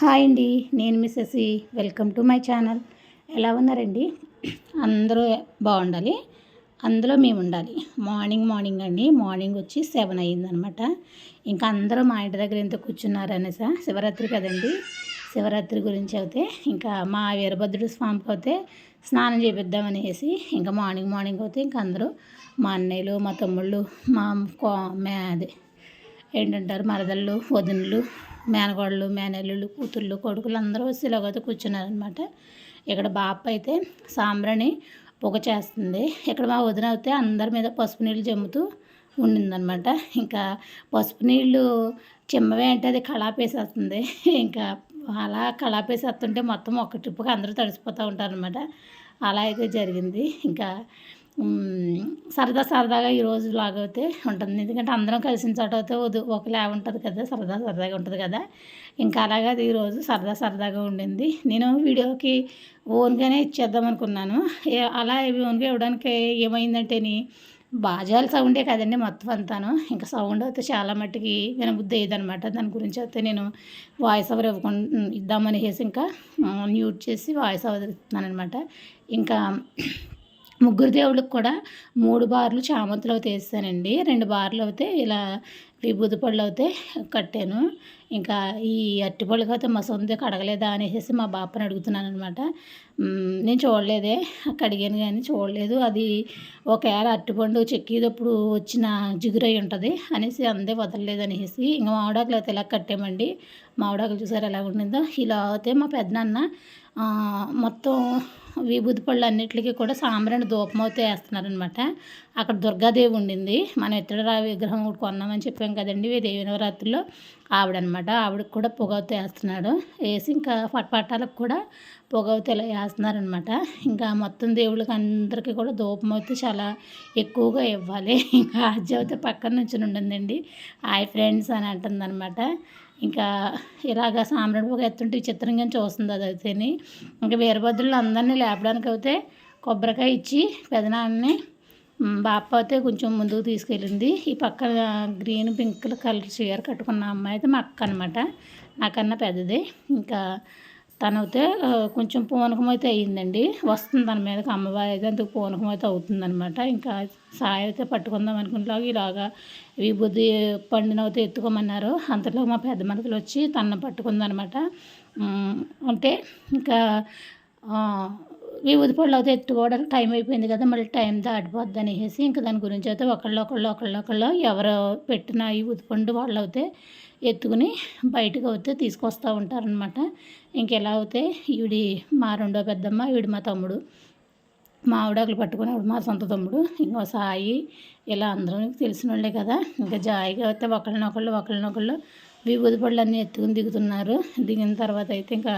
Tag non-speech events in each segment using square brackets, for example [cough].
Hi అండి నేను మిస్సెసి వెల్కమ్ టు మై ఛానల్. ఎలా ఉన్నారండి? అందరూ బాగుండాలి. అందులో మేము ఉండాలి. మార్నింగ్ మార్నింగ్ అండి. మార్నింగ్ వచ్చి సెవెన్ అయ్యిందనమాట. ఇంకా అందరూ మా ఇంటి దగ్గర ఎంత కూర్చున్నారనేసా శివరాత్రి కదండి. శివరాత్రి గురించి అయితే ఇంకా మా వీరభద్రుడు స్వామికి అయితే స్నానం చేపిద్దామనేసి ఇంకా మార్నింగ్ మార్నింగ్ అయితే ఇంకా అందరూ మా అన్నయ్యలు మా తమ్ముళ్ళు మా మే అదే ఏంటంటారు? మరదళ్ళు వదినలు మేనగోడలు మేనల్లుళ్ళు కూతుళ్ళు కొడుకులు అందరూ వచ్చి ఇలాగైతే కూర్చున్నారనమాట ఇక్కడ బాప అయితే సాంబ్రాణి పొగ చేస్తుంది. ఇక్కడ మా వదిన అయితే అందరి మీద పసుపు నీళ్ళు జమ్ముతూ ఉండిందనమాట ఇంకా పసుపు నీళ్ళు చిమ్మవే అంటే అది కళాపేసేస్తుంది. ఇంకా అలా కళాపేసేస్తుంటే మొత్తం ఒక ట్రిప్కి అందరూ తడిసిపోతూ ఉంటారనమాట అలా అయితే జరిగింది. ఇంకా సరదా సరదాగా ఈరోజు అయితే ఉంటుంది. ఎందుకంటే అందరం కలిసిన చోట అయితే ఒకలా ఉంటుంది కదా సరదా సరదాగా ఉంటుంది కదా. ఇంకా అలాగే అది ఈరోజు సరదా సరదాగా ఉండింది. నేను వీడియోకి ఓన్గానే ఇచ్చేద్దాం అనుకున్నాను. అలా ఓన్గా ఇవ్వడానికి ఏమైందంటేని బాజాల సౌండే కదండి మొత్తం అంతాను. ఇంకా సౌండ్ అయితే చాలా మట్టికి వినబుద్ధి అయ్యేదనమాట దాని గురించి అయితే నేను వాయిస్ ఓవర్ ఇవ్వకుండా ఇద్దామనేసి ఇంకా మ్యూట్ చేసి వాయిస్ ఓవర్ ఇస్తున్నాను అనమాట ఇంకా ముగ్గురు దేవుళ్ళకి కూడా మూడు బార్లు చామంతులు అయితే వేస్తానండి. రెండు బార్లు అయితే ఇలా విభూతి పళ్ళు అయితే కట్టాను. ఇంకా ఈ అరటిపళ్ళకి అయితే మా సొంత కడగలేదా అనేసి మా బాపని అడుగుతున్నాను అనమాట నేను చూడలేదే కడిగాను కానీ చూడలేదు. అది ఒకవేళ అరటిపండు చెక్కేటప్పుడు వచ్చిన జిగురై ఉంటుంది అనేసి అందే వదలలేదు అనేసి. ఇంకా మామిడాకులు అయితే ఇలా కట్టామండి. మామిడాకులు చూసారు ఎలా ఉండిందో? ఇలా అయితే మా పెద్దనాన్న మొత్తం విభూతి పళ్ళు అన్నిటికీ కూడా సాంబ్రాణి ధూపమవుతూ వేస్తున్నారనమాట అక్కడ దుర్గాదేవి ఉండింది. మనం ఇతర విగ్రహం కూడా కొన్నామని చెప్పాం కదండి. దేవి నవరాత్రిలో ఆవిడనమాట. ఆవిడకి కూడా పొగవత వేస్తున్నాడు. వేసి ఇంకా పట్టాలకు కూడా పొగవత ఇలా వేస్తున్నారనమాట. ఇంకా మొత్తం దేవుళ్ళకి అందరికీ కూడా ధూపం అయితే చాలా ఎక్కువగా ఇవ్వాలి. ఇంకా అజ్జ పక్కన నుంచి ఉండిందండి. హాయ్ ఫ్రెండ్స్ అని అంటుందన్నమాట ఇంకా ఇలాగ సామ్రాడు పొగ ఎత్తుంటే చిత్రంగా చూస్తుంది అది అయితేని ఇంకా వీరభద్రులు అందరినీ లేపడానికి అయితే కొబ్బరికాయ ఇచ్చి పెదనాన్ని బాప అయితే కొంచెం ముందుకు తీసుకెళ్ళింది. ఈ పక్క గ్రీన్ పింక్ కలర్ చీర కట్టుకున్న అమ్మాయి అయితే మా అక్క అనమాట నాకన్నా పెద్దది. ఇంకా తనైతే కొంచెం పూనకం అయితే అయ్యిందండి. వస్తుంది తన మీదకి అమ్మవారి అయితే అందుకు పూనకం అయితే అవుతుందనమాట ఇంకా సాయ అయితే పట్టుకుందాం అనుకుంటున్నాగా ఇలాగా విభూతి అయితే ఎత్తుకోమన్నారు. అంతలో మా పెద్ద మనుషులు వచ్చి తన పట్టుకుందనమాట అంటే ఇంకా విభూతి పళ్ళు అయితే ఎత్తుకోవడానికి టైం అయిపోయింది కదా మళ్ళీ టైం దాటిపోద్ది అనేసి ఇంకా దాని గురించి అయితే ఒకళ్ళు ఒకళ్ళు ఒకళ్ళు ఒకళ్ళు ఎవరు పెట్టిన ఈ పండు వాళ్ళు అయితే ఎత్తుకుని బయటకు అయితే తీసుకొస్తూ ఉంటారనమాట ఇంకెలా అయితే ఈవిడి మా రెండో పెద్దమ్మ ఈవిడి మా తమ్ముడు మా ఆవిడకులు పట్టుకుని మా సొంత తమ్ముడు ఇంకో సాయి ఇలా అందరూ తెలిసిన వాళ్ళే కదా ఇంకా జాయిగా అయితే ఒకళ్ళనొకళ్ళు ఒకళ్ళనొకళ్ళు విభూతి అన్నీ ఎత్తుకుని దిగుతున్నారు. దిగిన తర్వాత అయితే ఇంకా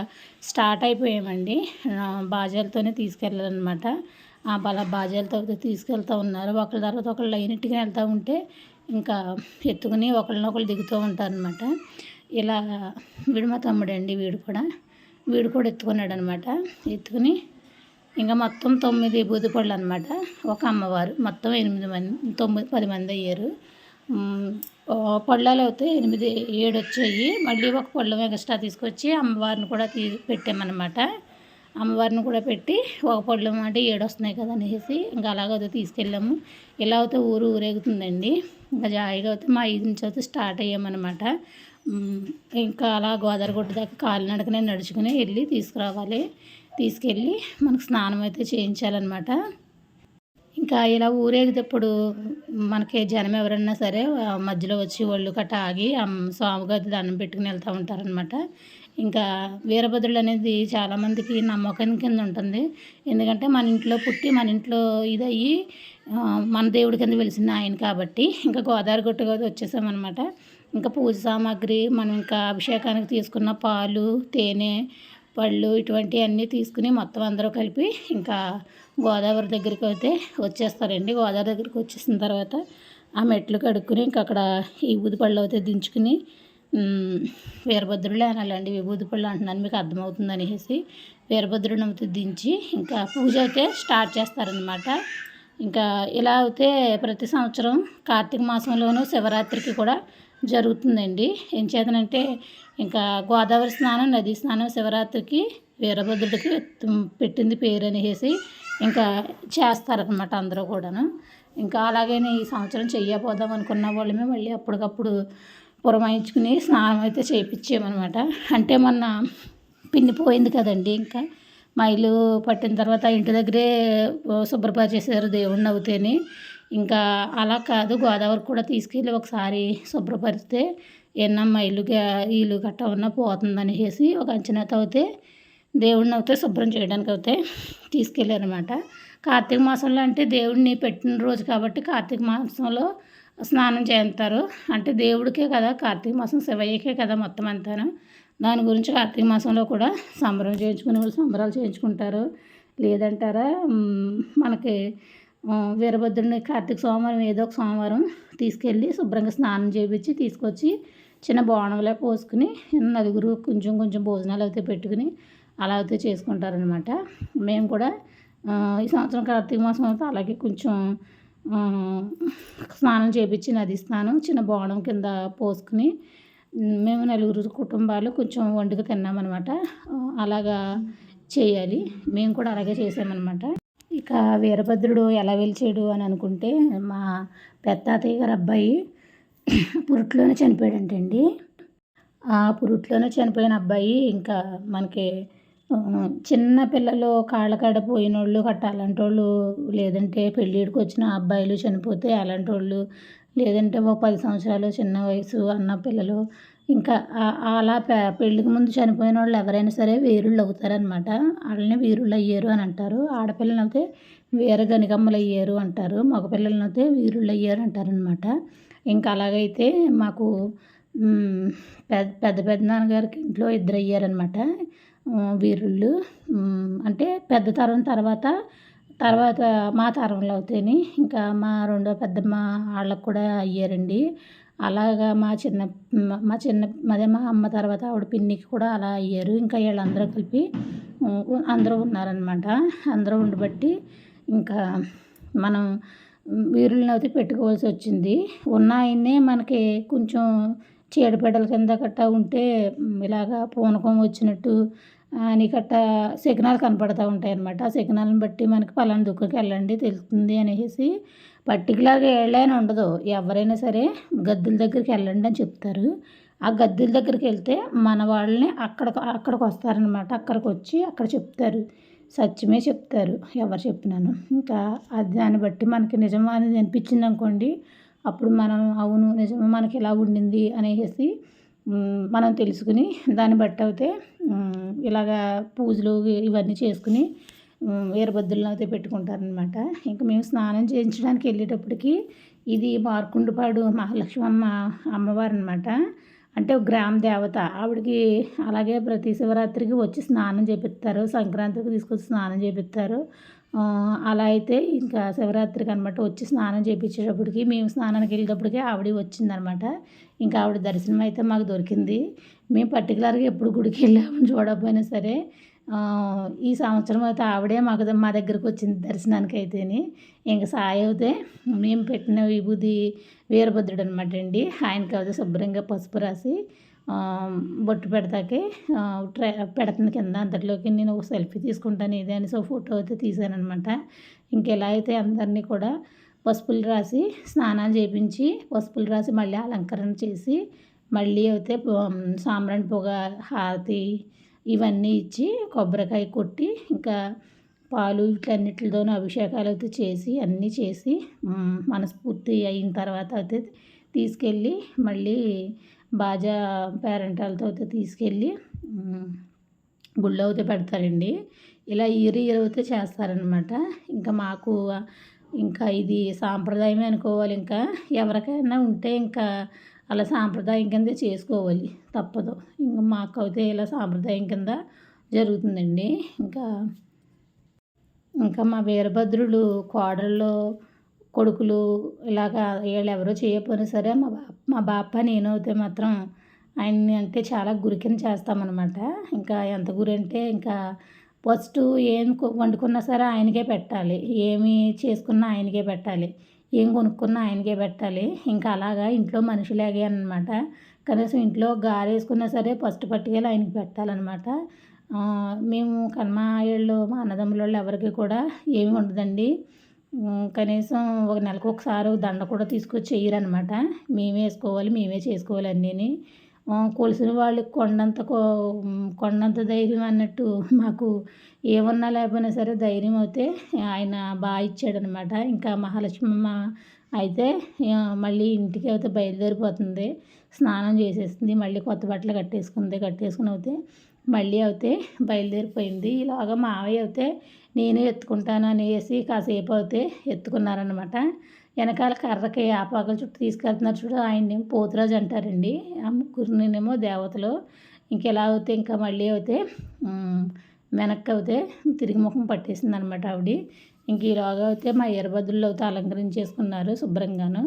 స్టార్ట్ అయిపోయామండి. బాజాలతోనే తీసుకెళ్ళాలన్నమాట. ఆ బల బాజాలతో తీసుకెళ్తూ ఉన్నారు. ఒకళ్ళ తర్వాత ఒకళ్ళు లైనట్టుగా వెళ్తూ ఉంటే ఇంకా ఎత్తుకుని ఒకళ్ళనొకళ్ళు దిగుతూ ఉంటారనమాట ఇలా వీడు మా తమ్ముడు అండి వీడు కూడా. వీడు కూడా ఎత్తుకున్నాడు అనమాట ఎత్తుకుని ఇంకా మొత్తం తొమ్మిది బూదిపళ్ళు అనమాట ఒక అమ్మవారు. మొత్తం ఎనిమిది మంది తొమ్మిది పది మంది అయ్యారు. పళ్ళాలు అయితే ఎనిమిది ఏడు వచ్చాయి. మళ్ళీ ఒక పళ్ళం ఎక్స్ట్రా తీసుకొచ్చి అమ్మవారిని కూడా తీ పెట్టామన్నమాట. అమ్మవారిని కూడా పెట్టి ఒక పళ్ళెం అంటే ఏడు వస్తున్నాయి కదా అనేసి ఇంకా అలాగైతే తీసుకెళ్ళాము. ఇలా అయితే ఊరు ఊరేగుతుందండి. ఇంకా జాయిగా అయితే మా ఐదు నుంచి అయితే స్టార్ట్ అయ్యామన్నమాట. ఇంకా అలా గోదావరి దాకా కాలినడకనే నడుచుకుని వెళ్ళి తీసుకురావాలి. తీసుకెళ్ళి మనకు స్నానం అయితే చేయించాలన్నమాట. ఇంకా ఇలా ఊరేగేటప్పుడు మనకి జనం ఎవరన్నా సరే మధ్యలో వచ్చి ఒళ్ళు కట్ట ఆగి స్వామిగారి దండం పెట్టుకుని వెళ్తూ ఉంటారనమాట ఇంకా వీరభద్రుడు అనేది చాలామందికి నమ్మకం కింద ఉంటుంది. ఎందుకంటే మన ఇంట్లో పుట్టి మన ఇంట్లో ఇదయ్యి మన దేవుడి కింద వెలిసిన ఆయన కాబట్టి ఇంకా గోదావరి గుట్టుగా వచ్చేసామన్నమాట. ఇంకా పూజ సామాగ్రి మనం ఇంకా అభిషేకానికి తీసుకున్న పాలు తేనె పళ్ళు ఇటువంటివన్నీ తీసుకుని మొత్తం అందరూ కలిపి ఇంకా గోదావరి దగ్గరికి అయితే వచ్చేస్తారండి. గోదావరి దగ్గరికి వచ్చేసిన తర్వాత ఆ మెట్లు కడుక్కుని ఇంకా అక్కడ ఈ ఊది పళ్ళు అయితే దించుకుని వీరభద్రుడే అనాలండి విభూతి పళ్ళు అంటున్నాను మీకు అర్థమవుతుంది అనేసి వీరభద్రుడిని అయితే దించి ఇంకా పూజ అయితే స్టార్ట్ చేస్తారనమాట ఇంకా ఇలా అయితే ప్రతి సంవత్సరం కార్తీక మాసంలోనూ శివరాత్రికి కూడా జరుగుతుందండి. ఏం చేతనంటే ఇంకా గోదావరి స్నానం నదీ స్నానం శివరాత్రికి వీరభద్రుడికి పెట్టింది పేరు అనేసి ఇంకా చేస్తారనమాట అందరూ కూడాను. ఇంకా అలాగే ఈ సంవత్సరం చెయ్యపోదాం అనుకున్న వాళ్ళమే మళ్ళీ అప్పటికప్పుడు పురమాయించుకుని స్నానం అయితే చేయించామన్నమాట అంటే మొన్న పిన్ని పోయింది కదండి ఇంకా. మా ఇల్లు పట్టిన తర్వాత ఇంటి దగ్గరే శుభ్రపరిచేసారు దేవుడిని అవుతేని ఇంకా అలా కాదు గోదావరి కూడా తీసుకెళ్ళి ఒకసారి శుభ్రపరిస్తే ఎన్నమ్మ ఇల్లు ఇల్లు గట్ట ఉన్న పోతుందనేసి ఒక అంచనాతో అయితే దేవుడిని అయితే శుభ్రం చేయడానికి అయితే తీసుకెళ్ళారనమాట కార్తీక మాసంలో అంటే దేవుడిని పెట్టిన రోజు కాబట్టి కార్తీక మాసంలో స్నానం చేస్తారు. అంటే దేవుడికే కదా కార్తీక మాసం శివయ్యకే కదా మొత్తం అంతాను. దాని గురించి కార్తీక మాసంలో కూడా సంబరం చేయించుకునే వాళ్ళు సంబరాలు చేయించుకుంటారు. లేదంటారా మనకి వీరభద్రుని కార్తీక సోమవారం ఏదో ఒక సోమవారం తీసుకెళ్ళి శుభ్రంగా స్నానం చేయించి తీసుకొచ్చి చిన్న బోనంలా పోసుకుని నలుగురు కొంచెం కొంచెం భోజనాలు అయితే పెట్టుకుని అలా అయితే చేసుకుంటారనమాట మేము కూడా ఈ సంవత్సరం కార్తీక మాసం అయితే అలాగే కొంచెం స్నానం చేపించి నది స్నానం చిన్న బోనం కింద పోసుకుని మేము నలుగురు కుటుంబాలు కొంచెం వండుకు తిన్నామన్నమాట. అలాగా చేయాలి. మేము కూడా అలాగే చేసామన్నమాట. ఇక వీరభద్రుడు ఎలా వెలిచాడు అని అనుకుంటే మా పెత్తాతయ్య గారు అబ్బాయి పురుట్లోనే చనిపోయాడంటండి. ఆ పురుట్లోనే చనిపోయిన అబ్బాయి ఇంకా మనకి చిన్న పిల్లలు కాళ్ళకాడ పోయిన వాళ్ళు గట్ట అలాంటి వాళ్ళు లేదంటే పెళ్ళిడికి వచ్చిన అబ్బాయిలు చనిపోతే అలాంటి వాళ్ళు లేదంటే ఒక పది సంవత్సరాలు చిన్న వయసు అన్న పిల్లలు ఇంకా అలా పెళ్ళికి ముందు చనిపోయిన వాళ్ళు ఎవరైనా సరే వీరుళ్ళు అవుతారనమాట వాళ్ళని వీరుళ్ళు అయ్యారు అని అంటారు. ఆడపిల్లలు అయితే వీర గనిగమ్మలు అయ్యారు అంటారు. మగపిల్లలను అయితే వీరుళ్ళు అయ్యారు అంటారనమాట ఇంకా అలాగైతే మాకు పెద్ద పెద్ద పెద్ద నాన్నగారికి ఇంట్లో ఇద్దరు అయ్యారనమాట వీరుళ్ళు అంటే పెద్ద తరం తర్వాత తర్వాత మా తరంలో అవుతాయి ఇంకా మా రెండో పెద్దమ్మ వాళ్ళకు కూడా అయ్యారండి. అలాగా మా చిన్న మా చిన్న అదే మా అమ్మ తర్వాత ఆవిడ పిన్నికి కూడా అలా అయ్యారు. ఇంకా వీళ్ళందరూ కలిపి అందరూ ఉన్నారనమాట అందరూ ఉండబట్టి ఇంకా మనం వీరులను అయితే పెట్టుకోవాల్సి వచ్చింది. ఉన్న ఆయన్నే మనకి కొంచెం చీడపీడల కింద గట్టా ఉంటే ఇలాగా పూనకం వచ్చినట్టు అని గట్టా సిగ్నల్ కనపడతా ఉంటాయి అనమాట ఆ సిగ్నల్ని బట్టి మనకి పలానా దుక్కుకి వెళ్ళండి తెలుస్తుంది అనేసి పర్టికులర్గా వెళ్ళని ఉండదు. ఎవరైనా సరే గద్దుల దగ్గరికి వెళ్ళండి అని చెప్తారు. ఆ గద్దుల దగ్గరికి వెళ్తే మన వాళ్ళని అక్కడ అక్కడికి వస్తారనమాట అక్కడికి వచ్చి అక్కడ చెప్తారు. సత్యమే చెప్తారు. ఎవరు చెప్పినాను? ఇంకా దాన్ని బట్టి మనకి నిజమా అనేది అనిపించింది అనుకోండి అప్పుడు మనం అవును నిజమే మనకి ఇలా ఉండింది అనేసి మనం తెలుసుకుని దాన్ని బట్టి అయితే ఇలాగా పూజలు ఇవన్నీ చేసుకుని వీరభద్రులను అయితే పెట్టుకుంటారనమాట ఇంకా మేము స్నానం చేయించడానికి వెళ్ళేటప్పటికి ఇది మార్కుండుపాడు మహాలక్ష్మమ్మ అమ్మవారు అనమాట అంటే ఒక గ్రామ దేవత. ఆవిడకి అలాగే ప్రతి శివరాత్రికి వచ్చి స్నానం చేపిస్తారు సంక్రాంతికి తీసుకొచ్చి స్నానం చేపిస్తారు. అలా అయితే ఇంకా శివరాత్రికి అనమాట వచ్చి స్నానం చేయించేటప్పటికి మేము స్నానానికి వెళ్ళేటప్పటికి ఆవిడ వచ్చిందనమాట. ఇంకా ఆవిడ దర్శనం అయితే మాకు దొరికింది. మేము పర్టికులర్గా ఎప్పుడు గుడికి వెళ్ళామని చూడకపోయినా సరే ఈ సంవత్సరం అయితే ఆవిడే మాకు మా దగ్గరకు వచ్చింది దర్శనానికి అయితేని. ఇంక సాయి అయితే మేము పెట్టిన విభూది వీరభద్రుడు అనమాట అండి. ఆయనకి అయితే శుభ్రంగా పసుపు రాసి బొట్టు పెడతాకి ట్రై పెడుతుంది కింద అంతట్లోకి నేను ఒక సెల్ఫీ తీసుకుంటాను ఇదే అని సో ఫోటో అయితే తీశానమాట ఇంకెలా అయితే అందరినీ కూడా పసుపులు రాసి స్నానాలు చేయించి పసుపులు రాసి మళ్ళీ అలంకరణ చేసి మళ్ళీ అయితే సాంబ్రాణి పొగ హారతి ఇవన్నీ ఇచ్చి కొబ్బరికాయ కొట్టి ఇంకా పాలు వీటన్నిటితోనూ అభిషేకాలు అయితే చేసి అన్నీ చేసి మనస్ఫూర్తి అయిన తర్వాత అయితే తీసుకెళ్ళి మళ్ళీ బాజా పేరెంటాలతో అయితే తీసుకెళ్ళి గుళ్ళో అయితే పెడతారండి. ఇలా ఇయర్ ఇయర్ అయితే చేస్తారనమాట ఇంకా మాకు ఇంకా ఇది సాంప్రదాయమే అనుకోవాలి. ఇంకా ఎవరికైనా ఉంటే ఇంకా అలా సాంప్రదాయం కింద చేసుకోవాలి. తప్పదు. ఇంకా మాకు అయితే ఇలా సాంప్రదాయం కింద జరుగుతుందండి. ఇంకా ఇంకా మా వీరభద్రులు కోడళ్ళు కొడుకులు ఇలాగా వీళ్ళు ఎవరో చేయకపోయినా సరే మా బా మా బాప నేను అయితే మాత్రం ఆయన్ని అంటే చాలా గురికిన చేస్తామన్నమాట. ఇంకా ఎంత గురి అంటే ఇంకా ఫస్ట్ ఏం వండుకున్నా సరే ఆయనకే పెట్టాలి. ఏమి చేసుకున్నా ఆయనకే పెట్టాలి. ఏం కొనుక్కున్న ఆయనకే పెట్టాలి. ఇంకా అలాగా ఇంట్లో మనుషులాగే అనమాట కనీసం ఇంట్లో గారేసుకున్నా సరే ఫస్ట్ పట్టుకెళ్ళి ఆయనకి పెట్టాలన్నమాట. మేము మేము కన్మాయేళ్ళు మా అన్నదమ్ముల వాళ్ళు ఎవరికి కూడా ఏమి ఉండదండి. కనీసం ఒక నెలకు ఒకసారి దండ కూడా తీసుకొచ్చి చెయ్యరనమాట మేమే వేసుకోవాలి మేమే చేసుకోవాలి అన్నీ కొలిసిన వాళ్ళకి కొండంత కొండంత ధైర్యం అన్నట్టు మాకు ఏమన్నా లేకపోయినా సరే ధైర్యం అయితే ఆయన బాగా ఇచ్చాడనమాట ఇంకా మహాలక్ష్మమ్మ అయితే మళ్ళీ ఇంటికి అయితే బయలుదేరిపోతుంది. స్నానం చేసేసింది మళ్ళీ కొత్త బట్టలు కట్టేసుకుంది కట్టేసుకుని అయితే మళ్ళీ అయితే బయలుదేరిపోయింది. ఇలాగ మావయ్య అయితే నేనే ఎత్తుకుంటాను అనేసి కాసేపు అయితే ఎత్తుకున్నారనమాట వెనకాల కర్రకి ఆపాకల చుట్టూ తీసుకెళ్తున్నారు చూడు ఏమో పోతురాజు అంటారండి. ఆ ముగ్గురినేమో దేవతలు. ఇంకెలా అయితే ఇంకా మళ్ళీ అయితే వెనక్కి అయితే తిరిగి ముఖం పట్టేసింది అనమాట ఆవిడ. ఇంక ఈలోగా అయితే మా ఇయర్బద్దుల్లో అయితే అలంకరించేసుకున్నారు శుభ్రంగాను.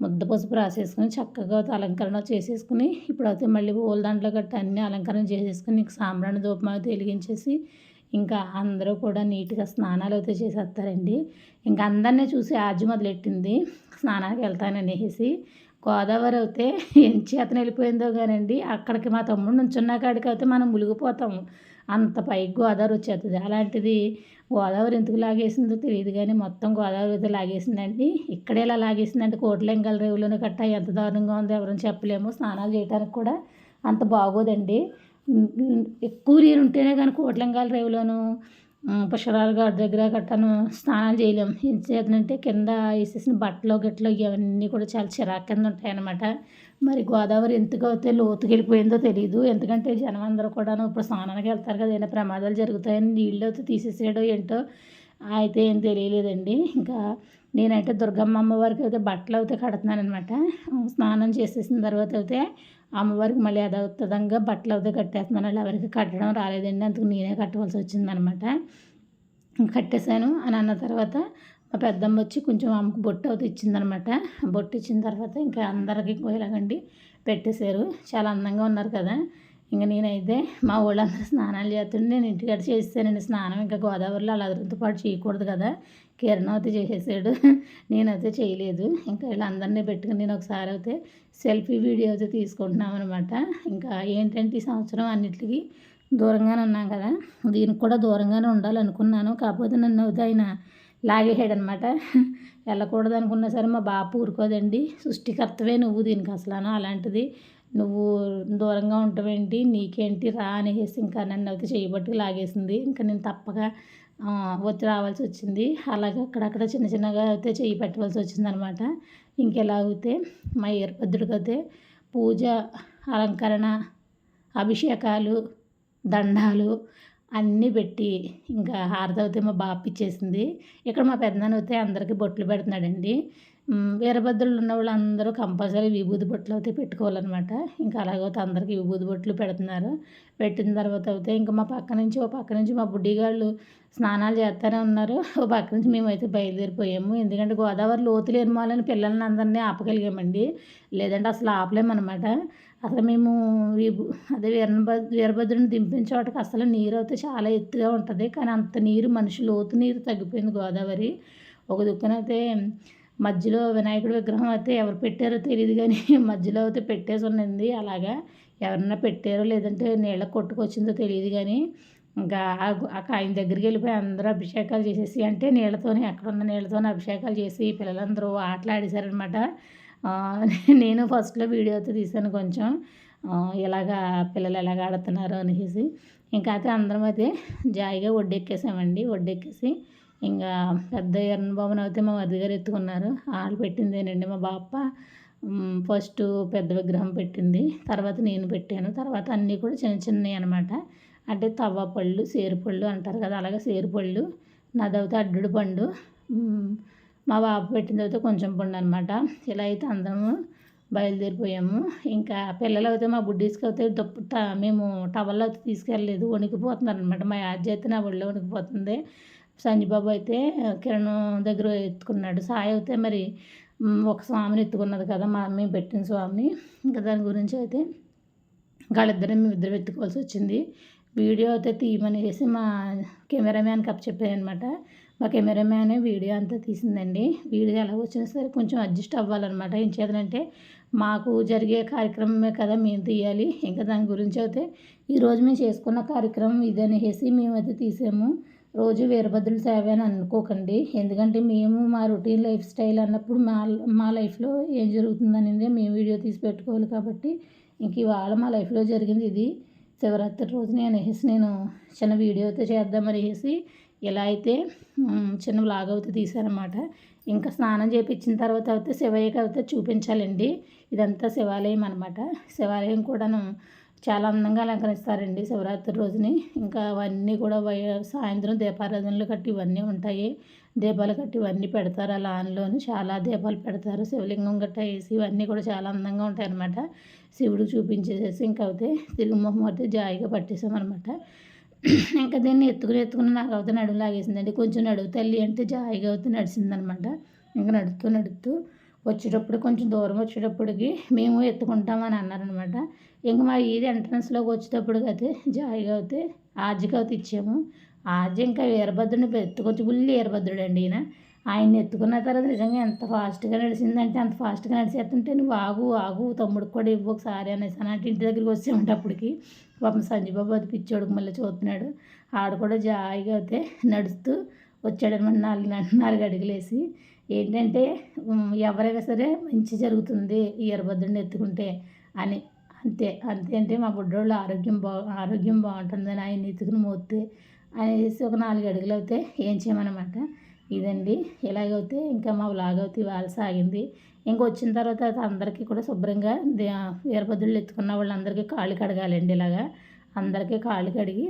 ముద్ద పసుపు రాసేసుకుని చక్కగా అలంకరణ చేసేసుకుని ఇప్పుడైతే మళ్ళీ పూల దాంట్లో గట్ట అన్ని అలంకరణ చేసేసుకుని నీకు సాంబ్రాణి ధూపం అయితే వెలిగించేసి ఇంకా అందరూ కూడా నీట్గా స్నానాలు అయితే చేసేస్తారండి. ఇంకా అందరినీ చూసి ఆజు మొదలెట్టింది. స్నానానికి వెళ్తాననేసి గోదావరి అయితే ఏం చేతన వెళ్ళిపోయిందో కానండి అక్కడికి మా తమ్ముడు నుంచున్న కాడికి అయితే మనం మునిగిపోతాము. అంత పైకి గోదావరి వచ్చేస్తుంది అలాంటిది గోదావరి ఎందుకు లాగేసిందో తెలియదు కానీ మొత్తం గోదావరి అయితే లాగేసిందండి. ఇక్కడే ఇలా లాగేసిందంటే కోట్లింగల రేవులోనే కట్ట. ఎంత దారుణంగా ఉందో ఎవరని చెప్పలేము. స్నానాలు చేయడానికి కూడా అంత బాగోదండి. ఎక్కువ నీరు ఉంటేనే కానీ కోట్లింగాల రేవులోను ఉమ్, గారి దగ్గర గట్టను స్నానాలు చేయలేం. ఏం చేతనంటే కింద వేసేసిన బట్టలు గట్ల ఇవన్నీ కూడా చాలా చిరాకు కింద ఉంటాయన్నమాట. మరి గోదావరి ఎందుకు అయితే లోతుకి వెళ్ళిపోయిందో తెలియదు ఎందుకంటే జనం అందరూ కూడా ఇప్పుడు స్నానానికి వెళ్తారు కదా ఏమైనా ప్రమాదాలు జరుగుతాయని నీళ్ళు అయితే తీసేసాడో ఏంటో అయితే ఏం తెలియలేదండి. ఇంకా నేనైతే దుర్గమ్మ అమ్మవారికి అయితే బట్టలు అయితే కడుతున్నాను అనమాట స్నానం చేసేసిన తర్వాత అయితే అమ్మవారికి మళ్ళీ యథాతథంగా బట్టలు అయితే కట్టేస్తున్నాను. అలా ఎవరికి కట్టడం రాలేదండి. అందుకు నేనే కట్టవలసి వచ్చిందనమాట. కట్టేశాను. అని అన్న తర్వాత మా పెద్దమ్మ వచ్చి కొంచెం ఆమెకు బొట్టు అవుతూ ఇచ్చిందనమాట. బొట్టు ఇచ్చిన తర్వాత ఇంకా అందరికి ఇలాగండి పెట్టేశారు. చాలా అందంగా ఉన్నారు కదా. ఇంకా నేనైతే మా వాళ్ళందరూ స్నానాలు చేస్తుంటే నేను ఇంటికాడ చేసేసానండి. స్నానం ఇంకా గోదావరిలో అలా అదృంతో పాటు చేయకూడదు కదా. కిరణ్ అయితే చేసేసాడు. [laughs] నేనైతే చేయలేదు. ఇంకా వీళ్ళందరినీ పెట్టుకుని నేను ఒకసారి అయితే సెల్ఫీ వీడియో అయితే తీసుకుంటున్నాం అనమాట ఇంకా ఏంటంటే ఈ సంవత్సరం అన్నిటికీ దూరంగానే ఉన్నాం కదా. దీనికి కూడా దూరంగానే ఉండాలనుకున్నాను. కాకపోతే నన్ను అయితే ఆయన లాగేసాడు అనమాట [laughs] వెళ్ళకూడదు అనుకున్నా సరే మా బాపు ఊరుకోదండి. సృష్టికర్తవే నువ్వు దీనికి అసలు అలాంటిది నువ్వు దూరంగా ఉంటావేంటి నీకేంటి? రా అనేసి ఇంకా నన్ను అయితే చేయబట్టుకు లాగేసింది. ఇంకా నేను తప్పగా వచ్చి రావాల్సి వచ్చింది. అలాగే అక్కడక్కడ చిన్న చిన్నగా అయితే చేయి పెట్టవలసి వచ్చింది అనమాట ఇంకెలాగైతే మా ఏర్పద్దుడికి అయితే పూజ అలంకరణ అభిషేకాలు దండాలు అన్నీ పెట్టి ఇంకా హారతి అయితే మా బాపిచ్చేసింది ఇక్కడ మా పెద్దనాన్న అయితే అందరికీ బొట్లు పెడుతున్నాడండి. వీరభద్రులు ఉన్న వాళ్ళందరూ కంపల్సరీ విభూతి బొట్లు అయితే పెట్టుకోవాలన్నమాట. ఇంకా అలాగైతే అందరికీ విభూతి బొట్లు పెడుతున్నారు. పెట్టిన తర్వాత అయితే ఇంకా మా పక్క నుంచి ఓ పక్క నుంచి మా బుడ్డిగాళ్ళు స్నానాలు చేస్తూనే ఉన్నారు. ఓ పక్క నుంచి మేమైతే బయలుదేరిపోయాము. ఎందుకంటే గోదావరి లోతు లేని పిల్లల్ని అందరినీ ఆపగలిగామండి. లేదంటే అసలు ఆపలేమన్నమాట. అసలు మేము అదే వీరభద్ర వీరభద్రుని దింపిన చోటకి అసలు నీరు అయితే చాలా ఎత్తుగా ఉంటుంది. కానీ అంత నీరు మనిషి లోతు నీరు తగ్గిపోయింది గోదావరి. ఒక దుక్కునైతే మధ్యలో వినాయకుడి విగ్రహం అయితే ఎవరు పెట్టారో తెలియదు కానీ [laughs] మధ్యలో అయితే పెట్టేసి ఉన్నది. అలాగా ఎవరన్నా పెట్టారో లేదంటే నీళ్ళ కొట్టుకొచ్చిందో తెలియదు కానీ ఇంకా ఆ ఆయన దగ్గరికి వెళ్ళిపోయి అందరూ అభిషేకాలు చేసేసి అంటే నీళ్ళతోనే అక్కడ ఉన్న నీళ్ళతోనే అభిషేకాలు చేసి పిల్లలందరూ ఆటలాడేశారనమాట [laughs] నేను ఫస్ట్లో వీడియో అయితే తీశాను కొంచెం. ఇలాగా పిల్లలు ఎలాగ ఆడుతున్నారు అనేసి. ఇంకా అయితే అందరం అయితే జాయిగా ఒడ్డెక్కేసామండి. ఒడ్డెక్కేసి ఇంకా పెద్ద ఎర్ర బాబుని అయితే మా మరిది ఎత్తుకున్నారు. వాళ్ళు పెట్టిందేనండి మా బాప ఫస్ట్ పెద్ద విగ్రహం పెట్టింది. తర్వాత నేను పెట్టాను. తర్వాత అన్నీ కూడా చిన్న చిన్నవి అనమాట అంటే తవ్వ పళ్ళు సేరుపళ్ళు అంటారు కదా అలాగే సేరుపళ్ళు పళ్ళు అడ్డుడు పండు. మా బాబు పెట్టింది అయితే కొంచెం పండు అనమాట ఇలా అయితే అందరము బయలుదేరిపోయాము. ఇంకా పిల్లలు అయితే మా బుడ్డీస్కి అయితే దుప్ప ట- మేము టవల్లో అయితే తీసుకెళ్ళలేదు. వణికిపోతున్నారు అనమాట మా యాజ్ అయితే నా ఒళ్ళో వణికిపోతుంది. సంజీబాబు అయితే కిరణ్ దగ్గర ఎత్తుకున్నాడు. సాయి అయితే మరి ఒక స్వామిని ఎత్తుకున్నది కదా మా మేము పెట్టిన స్వామిని. ఇంకా దాని గురించి అయితే వాళ్ళిద్దరే మేము ఇద్దరు ఎత్తుకోవాల్సి వచ్చింది. వీడియో అయితే తీయమనేసి మా కెమెరామ్యాన్కి అప్ చెప్పాను అనమాట మా కెమెరామ్యాన్ వీడియో అంతా తీసిందండి. వీడియో ఎలా వచ్చినా సరే కొంచెం అడ్జస్ట్ అవ్వాలన్నమాట. ఏం చేయాలంటే మాకు జరిగే కార్యక్రమమే కదా మేము తీయాలి. ఇంకా దాని గురించి అయితే ఈరోజు మేము చేసుకున్న కార్యక్రమం ఇదనేసి మేమైతే తీసాము. రోజు వీరభద్రుల సేవ అని అనుకోకండి. ఎందుకంటే మేము మా రొటీన్ లైఫ్ స్టైల్ అన్నప్పుడు మా మా లైఫ్లో ఏం జరుగుతుందనేది మేము వీడియో తీసి పెట్టుకోవాలి కాబట్టి ఇంక ఇవాళ మా లైఫ్లో జరిగింది ఇది. శివరాత్రి రోజుని అనేసి నేను చిన్న వీడియో అయితే చేద్దామనేసి ఇలా అయితే చిన్న వ్లాగ్ అయితే తీశానమాట ఇంకా స్నానం చేపించిన తర్వాత అయితే శివయ్యకి అయితే చూపించాలండి. ఇదంతా శివాలయం అనమాట శివాలయం కూడాను చాలా అందంగా అలంకరిస్తారండి శివరాత్రి రోజుని. ఇంకా అవన్నీ కూడా సాయంత్రం దీపారాధనలు కట్టి ఇవన్నీ ఉంటాయి. దీపాలు కట్టి ఇవన్నీ పెడతారు. ఆ లాన్లోని చాలా దీపాలు పెడతారు. శివలింగం గట్ట వేసి ఇవన్నీ కూడా చాలా అందంగా ఉంటాయి అన్నమాట శివుడు చూపించేసేసి ఇంక అయితే తిరుగు అయితే జాయిగా పట్టేసామన్నమాట. ఇంకా దీన్ని ఎత్తుకుని ఎత్తుకుని నాకు అవుతే నడుము లాగేసిందండి. కొంచెం నడువు తల్లి అంటే జాయిగా అయితే నడిచిందనమాట ఇంకా నడుస్తూ నడుస్తూ వచ్చేటప్పుడు కొంచెం దూరం వచ్చేటప్పటికి మేము ఎత్తుకుంటామని అన్నారనమాట ఇంక మా ఇది ఎంట్రన్స్లోకి వచ్చేటప్పుడు అయితే జాయిగా అయితే ఆజ్యకి అయితే ఇచ్చాము. ఆజ్య ఇంకా వీరభద్రుడిని ఎత్తుకొచ్చి బుల్లి వీరభద్రుడు అండి ఈయన. ఆయన్ని ఎత్తుకున్న తర్వాత నిజంగా ఎంత ఫాస్ట్గా నడిచిందంటే అంత ఫాస్ట్గా నడిచేస్తుంటే నువ్వు ఆగు ఆగు తమ్ముడికి కూడా ఇవ్వు ఒకసారి అనేసి అంటే ఇంటి దగ్గరికి వచ్చేమంటే అప్పటికి. పాపం సంజీబాబు అది పిచ్చోడికి మళ్ళీ చూస్తున్నాడు. ఆడు కూడా జాయిగా అయితే నడుస్తూ వచ్చాడనమాట నాలుగు నాలుగు అడుగులేసి ఏంటంటే ఎవరైనా సరే మంచి జరుగుతుంది ఈ వీరభద్రుడిని ఎత్తుకుంటే అని. అంతే అంతే అంటే మా బుడ్డోళ్ళు ఆరోగ్యం బా ఆరోగ్యం బాగుంటుందని ఆయన ఎత్తుకుని మోస్తే అనేసి ఒక నాలుగు అడుగులు అవుతే ఏం చేయమన్నమాట. ఇదండి. ఇలాగైతే ఇంకా మా బ్లాగ్ అయితే ఇవాళ సాగింది. ఇంకా వచ్చిన తర్వాత అందరికీ కూడా శుభ్రంగా వీరభద్రులు ఎత్తుకున్న వాళ్ళందరికీ కాళ్ళు కడగాలండి ఇలాగా. అందరికీ కాళ్ళు కడిగి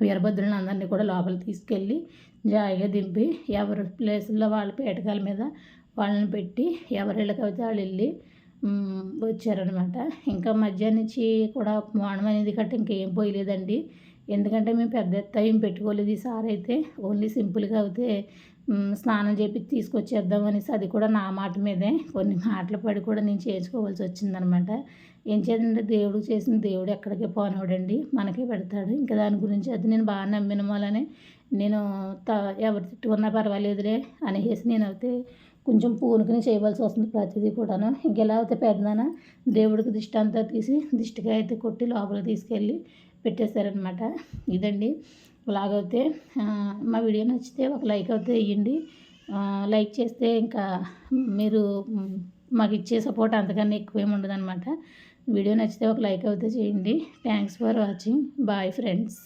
వీరభద్రులను అందరినీ కూడా లోపల తీసుకెళ్ళి జాయిగా దింపి ఎవరి ప్లేసుల్లో వాళ్ళ పీటకాల మీద వాళ్ళని పెట్టి ఎవరిళ్ళకి అయితే వాళ్ళు వెళ్ళి వచ్చారనమాట ఇంకా మధ్యాహ్నం నుంచి కూడా మోనం అనేది గట్ట ఇంకేం పోయలేదండి. ఎందుకంటే మేము పెద్ద టైం పెట్టుకోలేదు ఈసారి అయితే. ఓన్లీ సింపుల్గా అయితే స్నానం చేపి తీసుకొచ్చేద్దాం అనేసి అది కూడా నా మాట మీదే. కొన్ని మాటలు పడి కూడా నేను చేయించుకోవాల్సి వచ్చిందనమాట ఏం చేద్దంటే దేవుడు చేసిన దేవుడు ఎక్కడికి పోనవడండి మనకే పెడతాడు. ఇంకా దాని గురించి అది నేను బాగా నమ్మిన వల్లనే నేను త ఎవరు తిట్టుకున్నా పర్వాలేదులే అనేసి నేనైతే కొంచెం పూనుకుని చేయవలసి వస్తుంది ప్రతిదీ కూడాను. ఇంకెలా అయితే పెద్దన దేవుడికి దిష్టి అంతా తీసి దిష్టిగా అయితే కొట్టి లోపల తీసుకెళ్ళి పెట్టేశారనమాట ఇదండి. ఇలాగైతే మా వీడియో నచ్చితే ఒక లైక్ అయితే వేయండి లైక్ చేస్తే ఇంకా మీరు మాకు ఇచ్చే సపోర్ట్ అంతకన్నా ఎక్కువేమి ఉండదు అనమాట వీడియో నచ్చితే ఒక లైక్ అయితే చేయండి. Thanks for watching bye friends